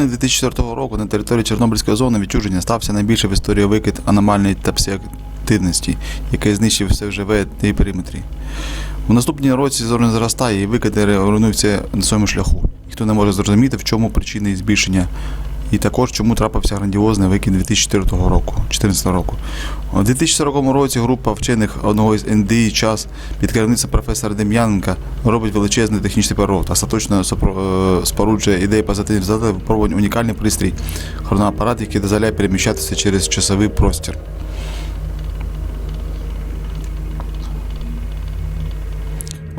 середини 2004 року на території Чорнобильської зони відчуження стався найбільший в історії викид аномальної та псіактивності, який знищив все живе та і периметрі. У наступній році зорно зростає і викиди руйнуються на своєму шляху. Ніхто не може зрозуміти, в чому причини збільшення, і також чому трапився грандіозний викид 2004 року, 2014 року. У 2040 році група вчених одного із НДІ час під керівництвом професора Дем'яненка робить величезний технічний переворот, остаточно е, споруджує ідеї позитивних задач випробувань унікальний пристрій, хроноапарат, який дозволяє переміщатися через часовий простір.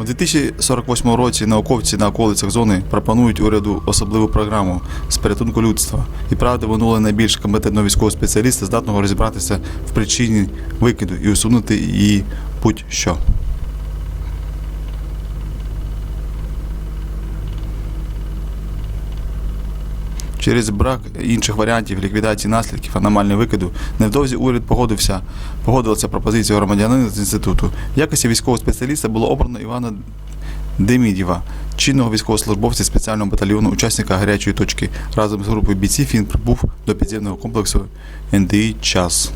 У 2048 році науковці на околицях зони пропонують уряду особливу програму з порятунку людства. І правда, минуле найбільш компетентного військового спеціаліста, здатного розібратися в причині викиду і усунути її будь-що. Через брак інших варіантів ліквідації наслідків аномального викиду невдовзі уряд погодився, погодилася пропозиція громадянина з інституту. В якості військового спеціаліста було обрано Івана Демідєва, чинного військовослужбовця спеціального батальйону, учасника гарячої точки. Разом з групою бійців він прибув до підземного комплексу НДІ Час.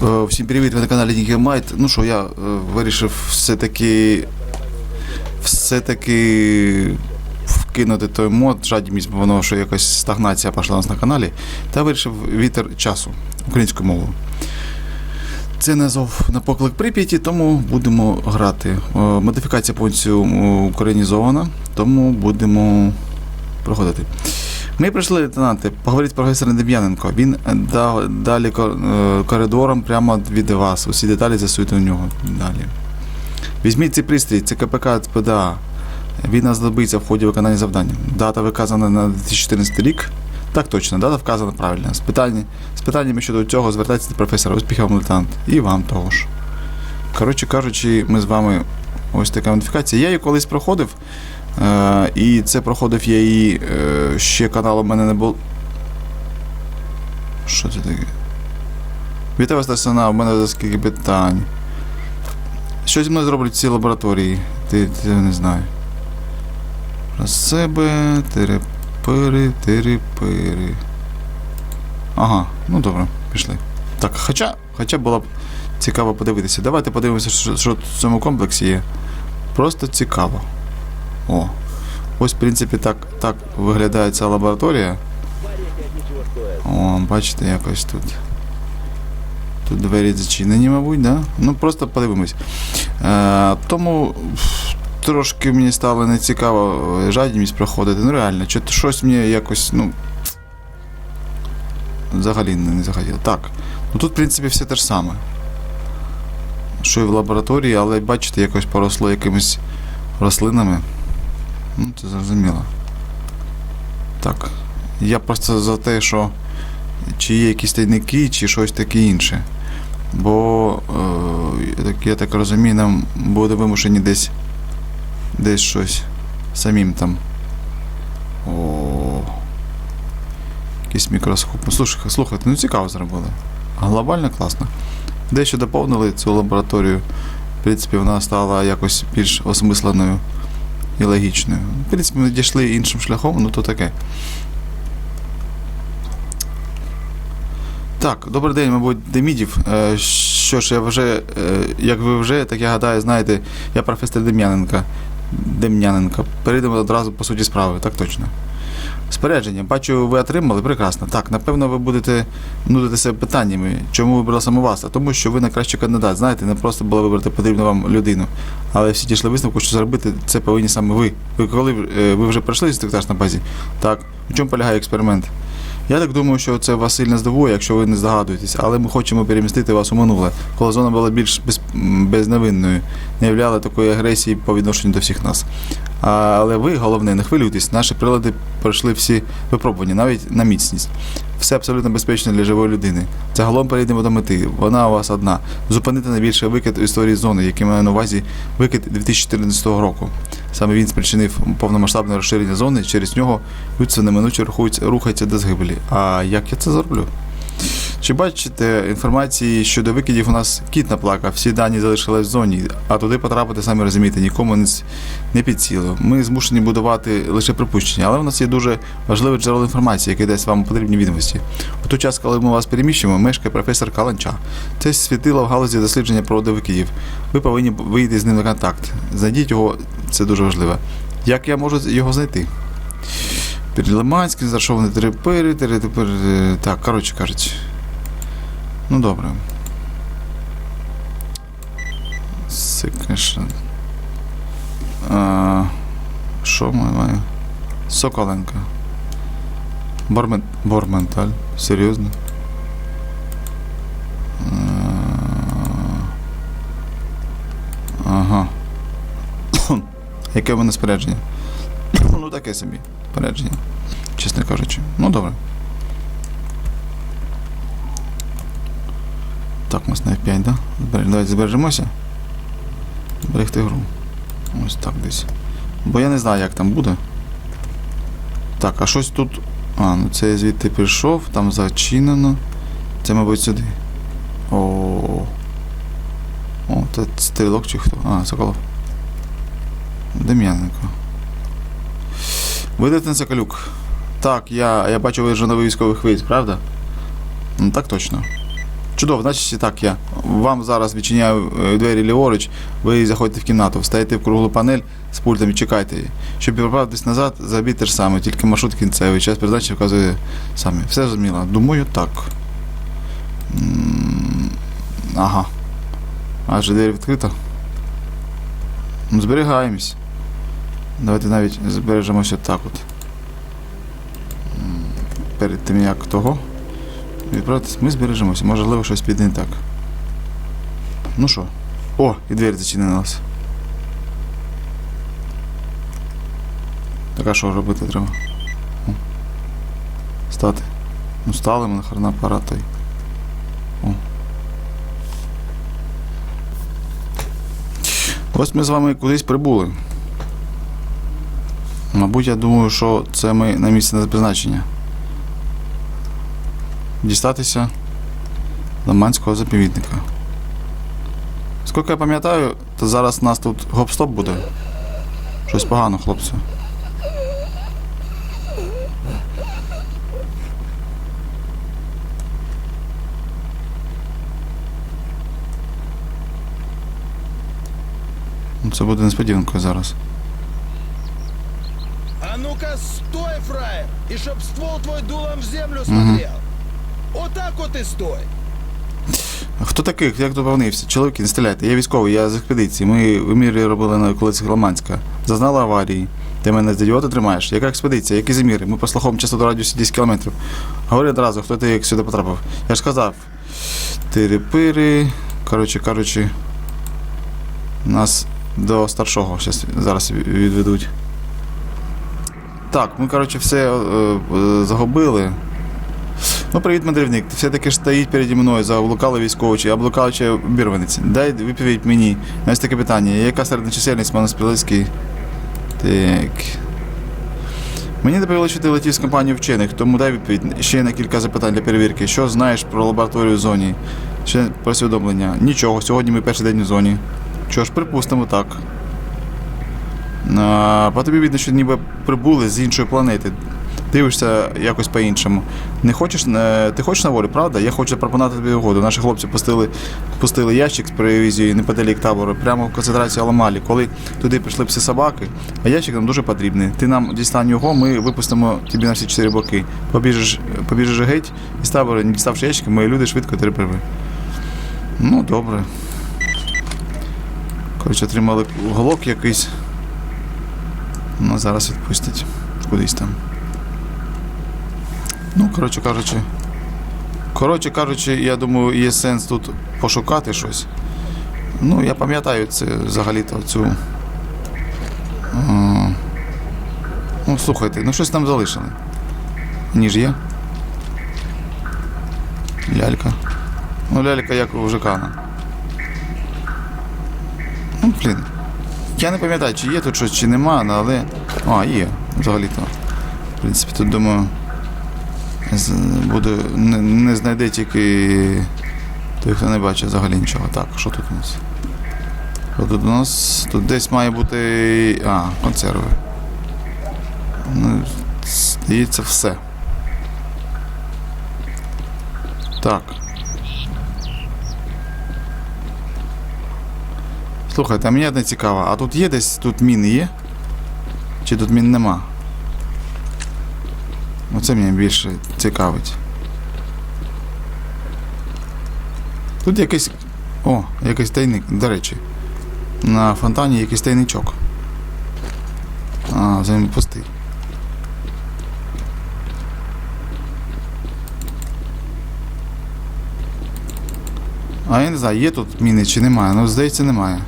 Всім привіт, ви на каналі Нікі Майт. Ну що, я е, вирішив все-таки все-таки вкинути той мод, жадібність, бо воно що якось стагнація пішла у нас на каналі, та вирішив вітер часу українською мовою. Це назвав на поклик Прип'яті, тому будемо грати. Е, Модифікація повністю українізована, тому будемо проходити. Ми прийшли, лейтенанти, поговорити про професора Дем'яненко. Він е, да, далі е, коридором прямо від вас. Усі деталі засуйте у нього далі. Візьміть цей пристрій, це КПК ПДА. Він нас знадобиться в ході виконання завдання. Дата виказана на 2014 рік. Так точно, дата вказана правильно. З, питання, з питаннями щодо цього звертайтеся до професора. Успіхів вам, лейтенант. І вам того ж. Коротше кажучи, ми з вами ось така модифікація. Я її колись проходив. Е, і це проходив я її е, ще канал у мене не було. Що це таке? Вітаю вас, Тарсана, у мене скільки питань. Що зі мною зроблять в цій лабораторії? Ти, ти не знаю. Про себе, терепири, терепири. Ага, ну добре, пішли. Так, хоча, хоча було б цікаво подивитися. Давайте подивимося, що, що в цьому комплексі є. Просто цікаво. О. Ось, в принципі, так, так виглядає ця лабораторія. О, бачите, якось тут. Тут двері зачинені, мабуть, да? Ну, просто подивимось. Е, тому трошки мені стало нецікаво жадібність проходити. Ну реально, що щось мені якось, ну. Взагалі не захотіло. Так. Ну тут, в принципі, все те ж саме. Що і в лабораторії, але бачите, якось поросло якимись рослинами. Ну, це зрозуміло. Так. Я просто за те, що чи є якісь тайники, чи щось таке інше. Бо, е, я, так, розумію, нам буде вимушені десь десь щось самим там. О. Якийсь мікроскоп. Ну, слухай, слухайте, ну цікаво зробили. Глобально класно. Дещо доповнили цю лабораторію. В принципі, вона стала якось більш осмисленою і логічною. В принципі, ми дійшли іншим шляхом, ну то таке. Так, добрий день, мабуть, Демідів. Е, що ж, я вже, е, як ви вже, так я гадаю, знаєте, я професор Дем'яненка. Дем'яненка. Перейдемо одразу по суті справи, так точно. Спорядження, бачу, ви отримали, прекрасно. Так, напевно, ви будете нудити себе питаннями, чому вибрали саме вас? А тому, що ви найкращий кандидат. Знаєте, не просто було вибрати потрібну вам людину. Але всі дійшли висновку, що зробити це повинні саме ви. Ви коли е, ви вже пройшли інструктаж на базі? Так. У чому полягає експеримент? Я так думаю, що це вас сильно здивує, якщо ви не здогадуєтесь, але ми хочемо перемістити вас у минуле, коли зона була більш без, безневинною, не являла такої агресії по відношенню до всіх нас. Але ви, головне, не хвилюйтесь, наші прилади пройшли всі випробування, навіть на міцність. Все абсолютно безпечно для живої людини. Загалом перейдемо до мети. Вона у вас одна. Зупинити найбільший викид у історії зони, який має на увазі викид 2014 року. Саме він спричинив повномасштабне розширення зони, через нього людство неминуче рухається до згибелі. А як я це зроблю? Чи бачите інформації щодо викидів у нас кіт наплакав, всі дані залишились в зоні, а туди потрапити, самі розумієте, нікому не, с- під силу. Ми змушені будувати лише припущення, але у нас є дуже важливе джерело інформації, яке дасть вам потрібні відомості. У той час, коли ми вас переміщуємо, мешкає професор Каланча. Це світило в галузі дослідження проводу викидів. Ви повинні вийти з ним на контакт. Знайдіть його, це дуже важливо. Як я можу його знайти? Підлиманський, зашований терепири, терепири. Так, коротше кажучи. Ну добре. А, Що ми маємо? Соколенка. Бормен... Борменталь. Серйозно? Ага. Яке в мене спорядження? ну таке собі спорядження. Чесно кажучи. Ну добре. Так, у нас на F5, да? Давайте збережемося. Зберегти гру. Ось так десь. Бо я не знаю, як там буде. Так, а щось тут. А, ну це я звідти прийшов, там зачинено. Це, мабуть, сюди. О. О, це стрілок чи хто? А, Соколов. Дем'яненко. Видати Соколюк. Так, я, я бачу, ви вже новий військовий хвиль, правда? Ну так точно. Чудово, значить і так я. Вам зараз відчиняю е, двері ліворуч, ви заходите в кімнату, встаєте в круглу панель з пультом і чекайте. Щоб відправитись назад, забіть те ж саме, тільки маршрут кінцевий, час передачі вказує самі. Все зрозуміло? Думаю, так. Ага. Адже двері відкрита. Ну, Зберігаємось. Давайте навіть збережемося так от. Перед тим як того. Відправитись, ми збережемося, можливо, щось піде не так. Ну що? О, і двері зачинилась. Так що робити треба? Стати. Ну стали ми нахрена апарат той. О. Ось ми з вами кудись прибули. Мабуть, я думаю, що це ми на місці призначення дістатися Лиманського заповідника. Скільки я пам'ятаю, то зараз у нас тут гоп-стоп буде. Щось погано, хлопці. Ну, Це буде несподіванкою зараз. А ну-ка стой, фраер, и чтоб ствол твой дулом в землю смотрел. Вот так вот и стой. Хто такий? Як доповнився? Чоловіки, не стріляйте. Я військовий, я з експедиції. Ми в мірі робили на околиці Громадська. Зазнала аварії. Ти мене з ідіота тримаєш? Яка експедиція? Які заміри? Ми по слухом частоту радіусі 10 кілометрів. Говори одразу, хто ти як сюди потрапив. Я ж казав. Тири-пири. Коротше, коротше. Нас до старшого щас, зараз відведуть. Так, ми, коротше, все е, е, загубили. Ну, привіт, мандрівник. Ти все-таки стоїть переді мною за облукали військовий чи облукали чи обірванець. Дай відповідь мені. Ось таке питання. Яка середня чисельність моноспілицький? Так. Мені доповіли, що ти летів з компанією вчених, тому дай відповідь ще на кілька запитань для перевірки. Що знаєш про лабораторію в зоні? Ще про усвідомлення. Нічого, сьогодні ми перший день у зоні. Що ж, припустимо так. А, по тобі видно, що ніби прибули з іншої планети. Дивишся якось по-іншому. Не хочеш, ти хочеш на волю, правда? Я хочу запропонувати тобі угоду. Наші хлопці пустили, пустили ящик з провізією неподалік табору, прямо в концентрацію Аламалі. Коли туди прийшли всі собаки, а ящик нам дуже потрібний. Ти нам дістань його, ми випустимо тобі на всі чотири боки. Побіжиш, побіжиш геть і з табору, не діставши ящики, мої люди швидко терпили. Ну, добре. Коротше, отримали голок якийсь. Ну, зараз відпустять. Кудись там. Ну, коротше кажучи. Коротше кажучи, я думаю, є сенс тут пошукати щось. Ну, я пам'ятаю це взагалі-то цю. е, Ну, слухайте, ну щось там залишили. Ніж є. Лялька. Ну, лялька як у Жикана. Ну, блін. Я не пам'ятаю, чи є тут щось, чи нема, але. А, є, взагалі-то. В принципі, тут думаю. Буде. Не, не знайде тільки той, хто не бачить взагалі нічого. Так, що тут у нас? Що тут у нас? Тут десь має бути. А, консерви. Ну, здається, все. Так. Слухайте, а мені одне цікаво, а тут є десь тут міни є? Чи тут мін нема? Оце мене більше цікавить. Тут якийсь. О, якийсь тайник, до речі. На фонтані якийсь тайничок. А, він пустий. А я не знаю, є тут міни чи немає. Ну, здається, немає.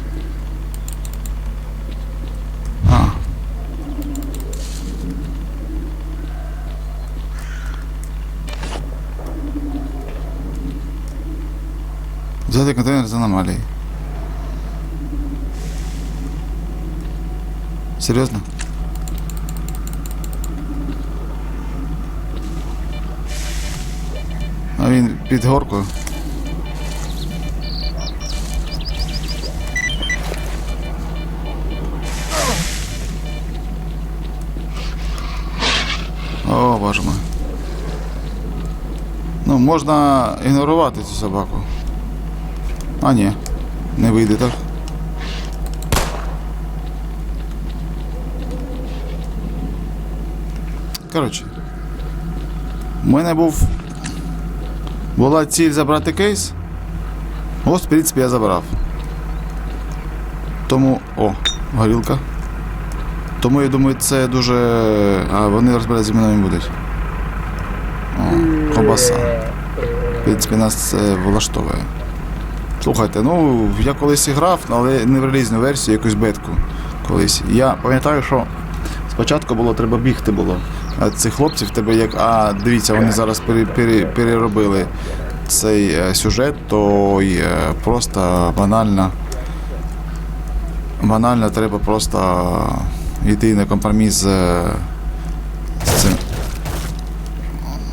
Взяти контейнер з аномалії. Серйозно? А він під горкою. О, боже мой. Ну, можна ігнорувати цю собаку. А ні, не вийде так. Коротше. У мене був. Була ціль забрати кейс. Ось, в принципі, я забрав. Тому. О, горілка. Тому я думаю, це дуже. А вони розбирати зі мною не будуть. О, кобаса. В принципі, нас це влаштовує. Слухайте, ну я колись грав, але не в релізну версію, якусь бетку колись. Я пам'ятаю, що спочатку було треба бігти було. А цих хлопців тебе як. А дивіться, вони зараз пере, пере, переробили цей е, сюжет, то й, е, просто банально. Банально треба просто йти на компроміс з цим.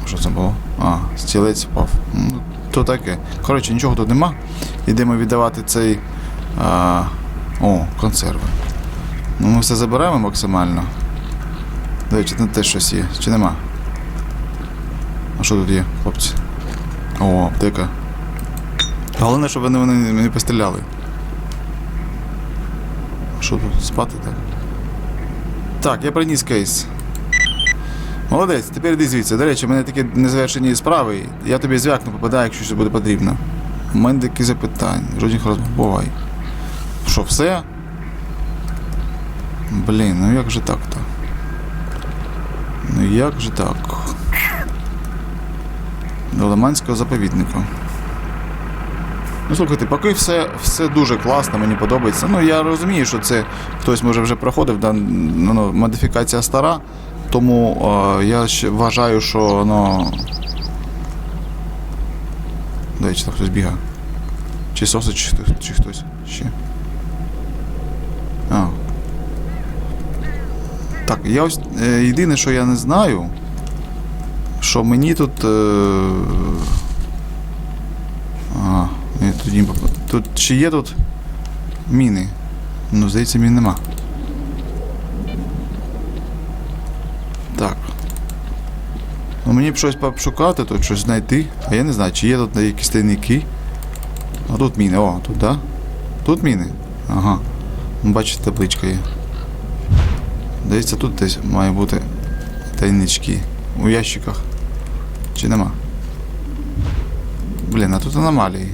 Що це було? А, стілець впав. Ну, то таке. Коротше, нічого тут нема. Йдемо віддавати цей. А, о, консерви. Ну, ми все забираємо максимально. До речі, тут теж щось є. Чи нема? А що тут є, хлопці? О, аптека. Головне, щоб вони, вони не постріляли. Що тут? Спати так? Так, я приніс кейс. Молодець, тепер йди звідси. До речі, в мене такі незавершені справи. Я тобі звякну, попадаю, якщо щось буде потрібно. У мене такі запитання. Жодних розмов. Бувай. Що, все? Блін, ну як же так-то? Ну як же так? До Лиманського заповідника. Ну, слухайте, поки все, все дуже класно, мені подобається. Ну, я розумію, що це хтось може вже проходив, да, ну, ну, модифікація стара, тому е, я ще вважаю, що ну. До речі, там хтось бігає. Чи сосить, чи, чи хтось ще. А. Так, я ось е, єдине, що я не знаю, що мені тут. Е, а, тут, тут чи є тут міни? Ну, здається, мін нема. Так. Ну, мені б щось пошукати, тут щось знайти. А я не знаю, чи є тут якісь тайники. А тут міни. О, тут, да? Тут міни? Ага. Ну, Бачите, табличка є. Здається, тут десь має бути тайнички. У ящиках. Чи нема? Блін, а тут аномалії.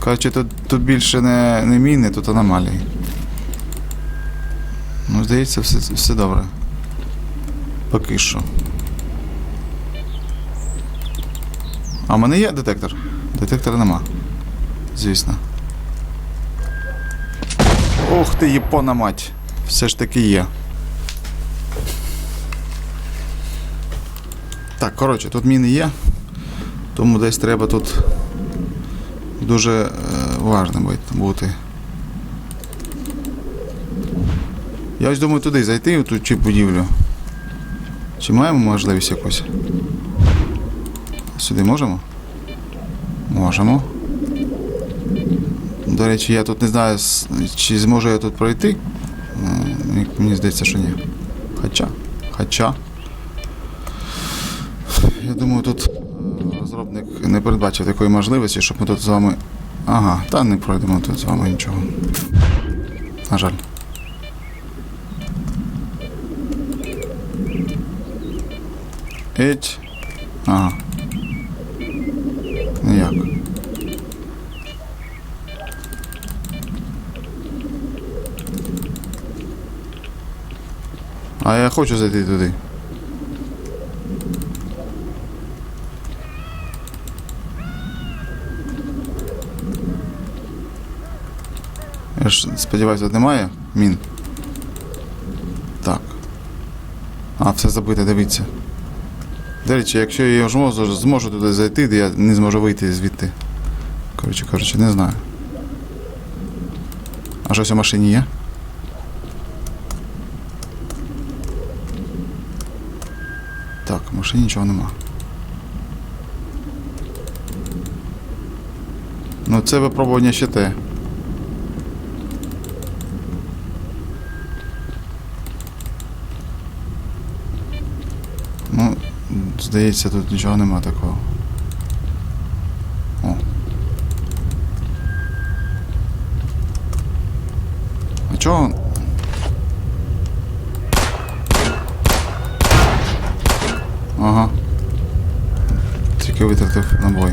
Коротше, тут, тут більше не, не міни, тут аномалії. Ну, здається, все, все добре. Поки що. А в мене є детектор? Детектора нема. Звісно. Ух ти, єпона мать. Все ж таки є. Так, коротше, тут міни є, тому десь треба тут дуже е, важним бути. Я ось думаю туди зайти, в ту чи будівлю. Чи маємо можливість якусь? Сюди можемо? Можемо. До речі, я тут не знаю, чи зможу я тут пройти. Мені- Мені здається, що ні. Хоча. Хоча. Я думаю, тут е, розробник не передбачив такої можливості, щоб ми тут з вами. Ага, та не пройдемо тут з вами нічого. На жаль. Еть. Ага. Ніяк. А я хочу зайти туди. Я ж сподіваюся, тут немає мін. Так. А, все забите, дивіться. До речі, якщо я зможу, зможу туди зайти, то я не зможу вийти звідти. Коротше, коротше, не знаю. А щось у машині є? Так, машині нічого нема. Ну, це випробування ще те. Ну, здається, тут нічого нема такого. О. А чого? Ага. Тільки витратив набой.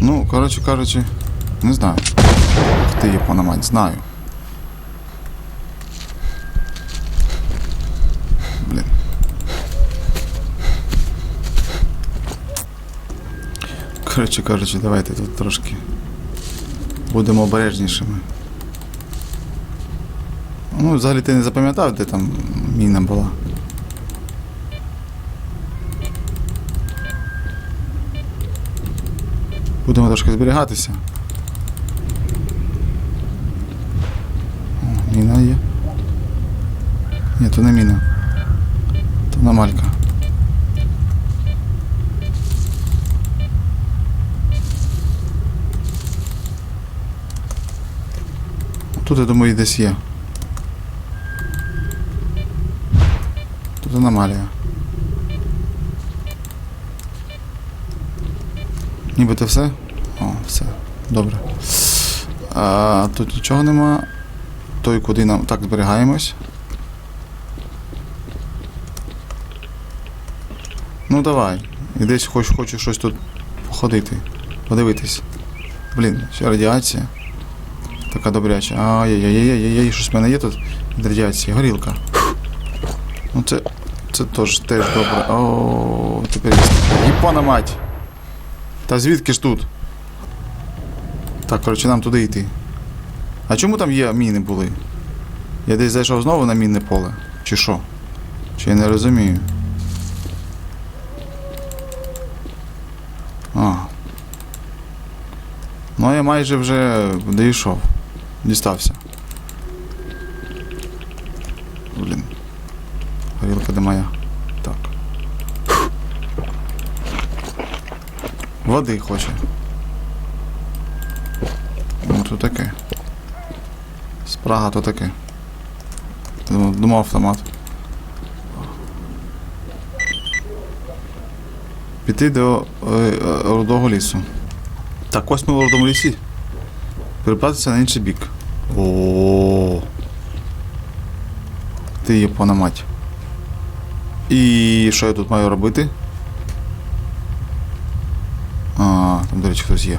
Ну, коротше кажучи, не знаю. Ти, япона мать, знаю. Блін. Коротше кажучи, давайте тут трошки будемо обережнішими. Ну, взагалі ти не запам'ятав, де там міна була. Будемо трошки зберігатися. Міна є. Ні, то не міна. То аномалька. Тут, я думаю, десь є. Аномалія. Нібито все? О, все. Добре. А, тут нічого нема. Той, куди нам. Так, зберігаємось. Ну давай. І десь хоч, хочу щось тут походити. Подивитись. Блін, ще радіація. Така добряча. Ай-яй-яй-яй-яй, щось в мене є тут від радіації. Горілка. Ну це. Це теж теж добре. О, тепер. Єпона мать! Та звідки ж тут? Так, коротше, нам туди йти. А чому там є міни були? Я десь зайшов знову на мінне поле. Чи що? Чи я не розумію? А. Ну я майже вже дійшов. Дістався. Блін. Горілка де моя. Так. Води хоче. Ну то таке. Спрага то таке. Думав, автомат. Піти до е, е, рудого лісу. Так, ось ми в рудому лісі. Переплатитися на інший бік. О. Ти япона мать. І що я тут маю робити? А, там, до речі, хтось є.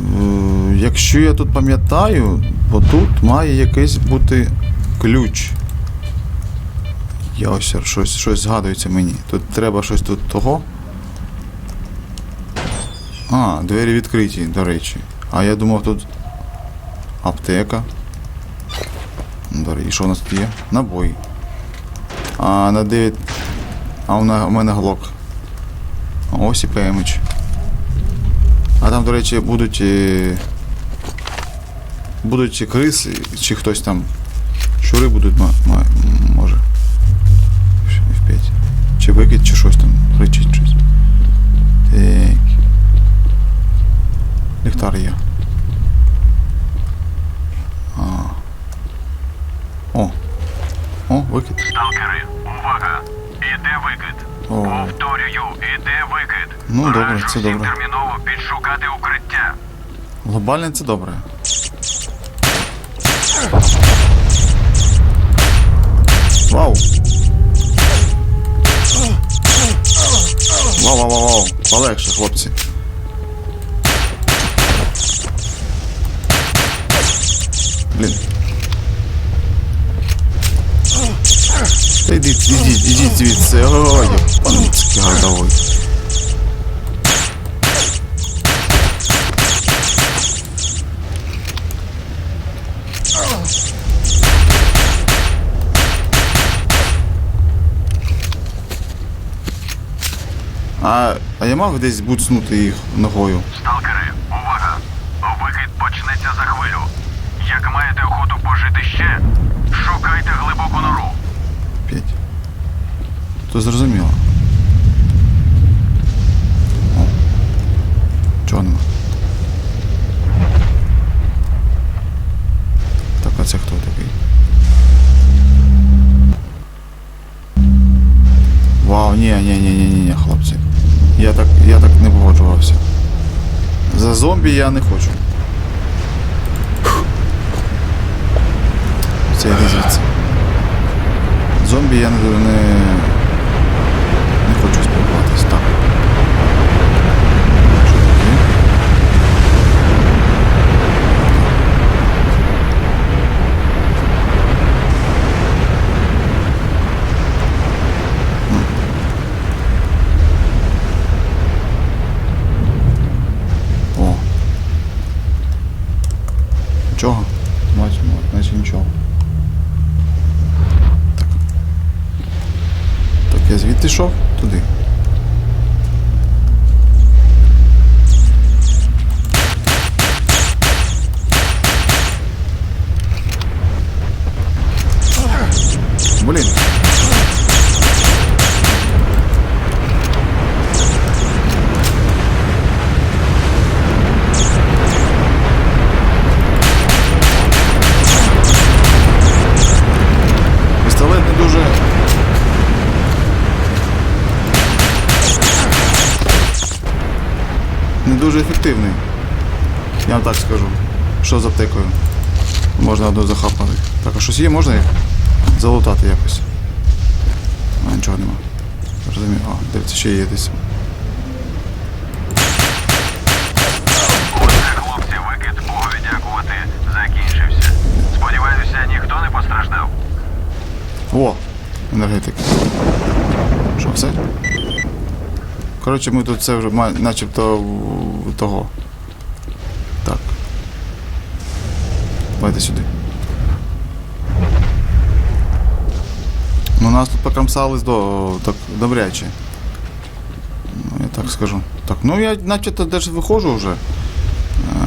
Е, Якщо я тут пам'ятаю, бо тут має якийсь бути ключ. Я ось щось, щось згадується мені. Тут треба щось тут того. А, двері відкриті, до речі. А я думав тут аптека. І що у нас тут є? Набої. А на 9. А у, мене глок. Ось і ПМич. А там, до речі, будуть. е, Будуть криси, чи хтось там. Щури будуть, може. F5. Чи викид, чи щось там. Речить щось. Так. Ліхтар є. А. О. О, викид. Сталкери, увага! Іде викид. Повторюю, іде викид. Ну, добре, це добре. терміново підшукати укриття. Глобальне це добре. Вау! Вау, вау, вау, вау. Полегше, хлопці. Блін. Та йдіть, ідіть, ідіть звідси. Ой, панцький городовий. А, а я мав десь буцнути їх ногою. Сталкери, увага! Викид почнеться за хвилю. Як маєте охоту пожити ще, шукайте глибоку нору. П'ять. То зрозуміло. О. Чого нема? Так, а це хто Так, не погоджувався. За зомбі я не хочу. Це йде звідси. Зомбі я не хочу спілкуватись. Так. Що таке? Ну. О. Нічого? Значить, значить нічого. Йшов туди. Блін. Пістолет не дуже не дуже ефективний. Я вам так скажу. Що з аптекою? Можна одну захапати. Так, а щось є, можна їх залутати якось. А, нічого нема. Розумію. А, дивіться, ще є десь. Хлопці, викид, Богові дякувати, закінчився. Сподіваюся, ніхто не постраждав. О! Енергетик. Що, все? Коротше, ми тут це вже начебто того. Так. Давайте сюди. Ну, нас тут покромсались до так добряче. Ну, я так скажу. Так, ну я начебто теж виходжу вже.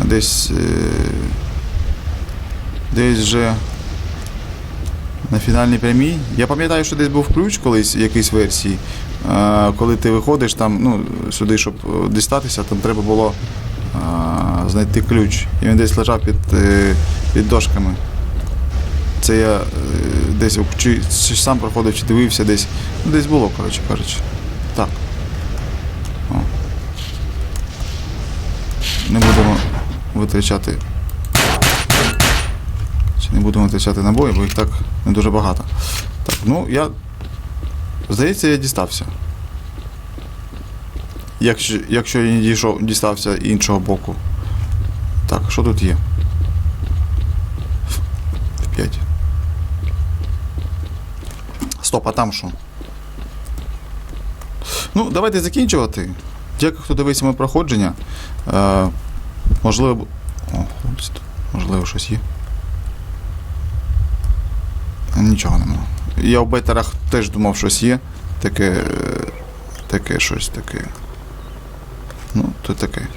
Десь. Е- десь вже на фінальній прямій. Я пам'ятаю, що десь був ключ колись в якійсь версії. Е, коли ти виходиш там, ну, сюди, щоб е, дістатися, там треба було е, знайти ключ. І він десь лежав під, е, під дошками. Це я е, десь чи, чи сам проходив, чи дивився десь. Ну, десь було, коротше кажучи. Так. О. Не будемо витрачати чи не будемо витрачати набої, бо їх так не дуже багато. Так, ну я. Здається, я дістався. Якщо, якщо я не дійшов, дістався іншого боку. Так, що тут є? В 5. Стоп, а там що? Ну, давайте закінчувати. Дякую, хто дивився моє проходження. Е, можливо. О, тут. Можливо, щось є. Нічого нема. Я в бетерах теж думав, щось є. Таке. е, Таке щось таке. Ну, то таке.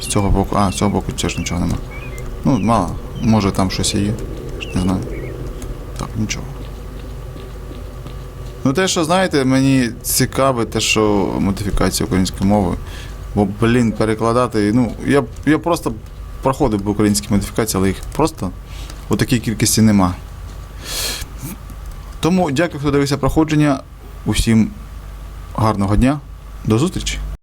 З цього боку. А, з цього боку теж нічого нема. Ну, мало. Може там щось є. Не знаю. Так, нічого. Ну, те, що знаєте, мені цікаве те, що модифікація української мови. Бо, блін, перекладати. Ну, я, я просто проходив би українські модифікації, але їх просто у такій кількості нема. Тому дякую, хто дивився проходження. Усім гарного дня. До зустрічі!